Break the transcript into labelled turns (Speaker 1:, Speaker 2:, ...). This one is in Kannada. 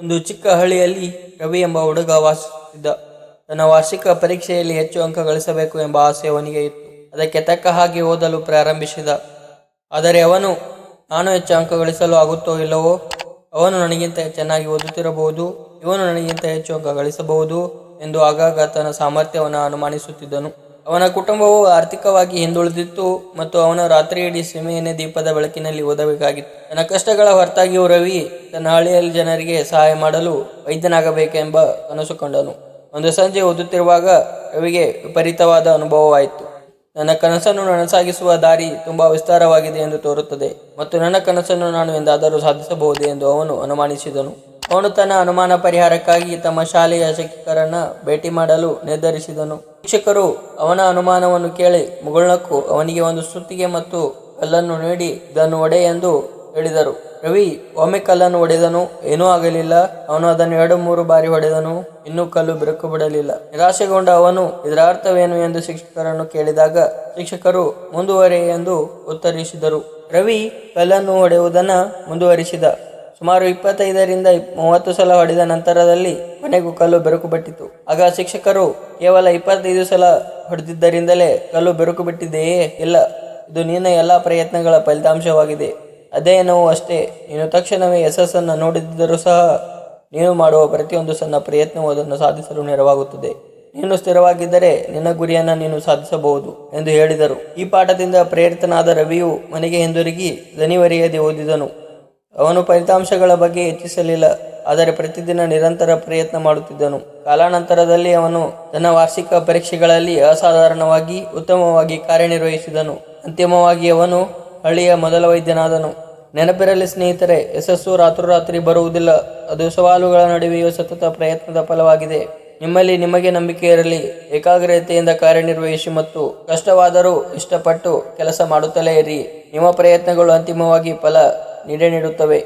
Speaker 1: ಒಂದು ಚಿಕ್ಕ ಹಳ್ಳಿಯಲ್ಲಿ ರವಿ ಎಂಬ ಹುಡುಗ ವಾಸಿಸುತ್ತಿದ್ದ. ತನ್ನ ವಾರ್ಷಿಕ ಪರೀಕ್ಷೆಯಲ್ಲಿ ಹೆಚ್ಚು ಅಂಕ ಗಳಿಸಬೇಕು ಎಂಬ ಆಸೆ ಅವನಿಗೆ ಇತ್ತು. ಅದಕ್ಕೆ ತಕ್ಕ ಹಾಗೆ ಓದಲು ಪ್ರಾರಂಭಿಸಿದ. ಆದರೆ ಅವನು, ನಾನು ಹೆಚ್ಚು ಅಂಕ ಗಳಿಸಲು ಆಗುತ್ತೋ ಇಲ್ಲವೋ? ಅವನು ನನಗಿಂತ ಚೆನ್ನಾಗಿ ಓದುತ್ತಿರಬಹುದು, ಇವನು ನನಗಿಂತ ಹೆಚ್ಚು ಅಂಕ ಗಳಿಸಬಹುದು ಎಂದು ಆಗಾಗ ತನ್ನ ಸಾಮರ್ಥ್ಯವನ್ನು ಅನುಮಾನಿಸುತ್ತಿದ್ದನು. ಅವನ ಕುಟುಂಬವು ಆರ್ಥಿಕವಾಗಿ ಹಿಂದುಳಿದಿತ್ತು ಮತ್ತು ಅವನು ರಾತ್ರಿ ಇಡೀ ಸೀಮೆಯನ್ನೇ ದೀಪದ ಬೆಳಕಿನಲ್ಲಿ ಓದಬೇಕಾಗಿತ್ತು. ತನ್ನ ಕಷ್ಟಗಳ ಹೊರತಾಗಿಯೂ ರವಿ ತನ್ನ ಹಳ್ಳಿಯಲ್ಲಿ ಜನರಿಗೆ ಸಹಾಯ ಮಾಡಲು ವೈದ್ಯನಾಗಬೇಕೆಂಬ ಕನಸು ಕಂಡನು. ಒಂದು ಸಂಜೆ ಓದುತ್ತಿರುವಾಗ ರವಿಗೆ ವಿಪರೀತವಾದ ಅನುಭವವಾಯಿತು. ನನ್ನ ಕನಸನ್ನು ನನಸಾಗಿಸುವ ದಾರಿ ತುಂಬಾ ವಿಸ್ತಾರವಾಗಿದೆ ಎಂದು ತೋರುತ್ತದೆ ಮತ್ತು ನನ್ನ ಕನಸನ್ನು ನಾನು ಎಂದಾದರೂ ಸಾಧಿಸಬಹುದೇ ಎಂದು ಅವನು ಅನುಮಾನಿಸಿದನು. ಅವನು ತನ್ನ ಅನುಮಾನ ಪರಿಹಾರಕ್ಕಾಗಿ ತಮ್ಮ ಶಾಲೆಯ ಶಿಕ್ಷಕರನ್ನು ಭೇಟಿ ಮಾಡಲು ನಿರ್ಧರಿಸಿದನು. ಶಿಕ್ಷಕರು ಅವನ ಅನುಮಾನವನ್ನು ಕೇಳಿ ಮುಗುಳ್ನಕ್ಕು ಅವನಿಗೆ ಒಂದು ಸುತ್ತಿಗೆ ಮತ್ತು ಕಲ್ಲನ್ನು ನೀಡಿ ಇದನ್ನು ಒಡೆ ಎಂದು ಹೇಳಿದರು. ರವಿ, ಒಮ್ಮೆ ಕಲ್ಲನ್ನು ಒಡೆದನು, ಏನೂ ಆಗಲಿಲ್ಲ. ಅವನು ಅದನ್ನು ಎರಡು ಮೂರು ಬಾರಿ ಹೊಡೆದನು, ಇನ್ನೂ ಕಲ್ಲು ಬಿರುಕು ಬಿಡಲಿಲ್ಲ. ನಿರಾಶೆಗೊಂಡ ಅವನು, ಇದರ ಅರ್ಥವೇನು ಎಂದು ಶಿಕ್ಷಕರನ್ನು ಕೇಳಿದಾಗ ಶಿಕ್ಷಕರು ಮುಂದುವರೆ ಎಂದು ಉತ್ತರಿಸಿದರು. ರವಿ ಕಲ್ಲನ್ನು ಹೊಡೆಯುವುದನ್ನು ಮುಂದುವರಿಸಿದ. ಸುಮಾರು ಇಪ್ಪತ್ತೈದರಿಂದ ಇಪ್- ಮೂವತ್ತು ಸಲ ಹೊಡೆದ ನಂತರದಲ್ಲಿ ಕೊನೆಗೂ ಕಲ್ಲು ಬೆರುಕು ಬಿಟ್ಟಿತು ಆಗ ಶಿಕ್ಷಕರು ಕೇವಲ ಇಪ್ಪತ್ತೈದು ಸಲ ಹೊಡೆದಿದ್ದರಿಂದಲೇ ಕಲ್ಲು ಬೆರುಕು ಬಿಟ್ಟಿದೆಯೇ? ಇಲ್ಲ, ಇದು ನಿನ್ನ ಎಲ್ಲ ಪ್ರಯತ್ನಗಳ ಫಲಿತಾಂಶವಾಗಿದೆ. ಅಧ್ಯಯನವೂ ಅಷ್ಟೇ. ನೀನು ತಕ್ಷಣವೇ ಯಶಸ್ಸನ್ನು ನೋಡಿದ್ದರೂ ಸಹ ನೀನು ಮಾಡುವ ಪ್ರತಿಯೊಂದು ಸಣ್ಣ ಪ್ರಯತ್ನವೂ ಅದನ್ನು ಸಾಧಿಸಲು ನೆರವಾಗುತ್ತದೆ. ನೀನು ಸ್ಥಿರವಾಗಿದ್ದರೆ ನಿನ್ನ ಗುರಿಯನ್ನು ನೀನು ಸಾಧಿಸಬಹುದು ಎಂದು ಹೇಳಿದರು. ಈ ಪಾಠದಿಂದ ಪ್ರೇರಿತನಾದ ರವಿಯು ಮನೆಗೆ ಹಿಂದಿರುಗಿ ದನಿವರಿಯದೆ ಓದಿದನು. ಅವನು ಫಲಿತಾಂಶಗಳ ಬಗ್ಗೆ ಹೆಚ್ಚಿಸಲಿಲ್ಲ, ಆದರೆ ಪ್ರತಿದಿನ ನಿರಂತರ ಪ್ರಯತ್ನ ಮಾಡುತ್ತಿದ್ದನು. ಕಾಲಾನಂತರದಲ್ಲಿ ಅವನು ತನ್ನ ವಾರ್ಷಿಕ ಪರೀಕ್ಷೆಗಳಲ್ಲಿ ಅಸಾಧಾರಣವಾಗಿ, ಉತ್ತಮವಾಗಿ ಕಾರ್ಯನಿರ್ವಹಿಸಿದನು. ಅಂತಿಮವಾಗಿ ಅವನು ಹಳ್ಳಿಯ ಮೊದಲ ವೈದ್ಯನಾದನು. ನೆನಪಿರಲಿ ಸ್ನೇಹಿತರೆ, ಯಶಸ್ಸು ರಾತ್ರೋರಾತ್ರಿ ಬರುವುದಿಲ್ಲ. ಅದು ಸವಾಲುಗಳ ನಡುವೆಯೂ ಸತತ ಪ್ರಯತ್ನದ ಫಲವಾಗಿದೆ. ನಿಮ್ಮಲ್ಲಿ ನಿಮಗೆ ನಂಬಿಕೆ ಇರಲಿ. ಏಕಾಗ್ರತೆಯಿಂದ ಕಾರ್ಯನಿರ್ವಹಿಸಿ ಮತ್ತು ಕಷ್ಟವಾದರೂ ಇಷ್ಟಪಟ್ಟು ಕೆಲಸ ಮಾಡುತ್ತಲೇ ಇರಿ. ನಿಮ್ಮ ಪ್ರಯತ್ನಗಳು ಅಂತಿಮವಾಗಿ ಫಲ ನೀಡೇ ನೀಡುತ್ತವೆ.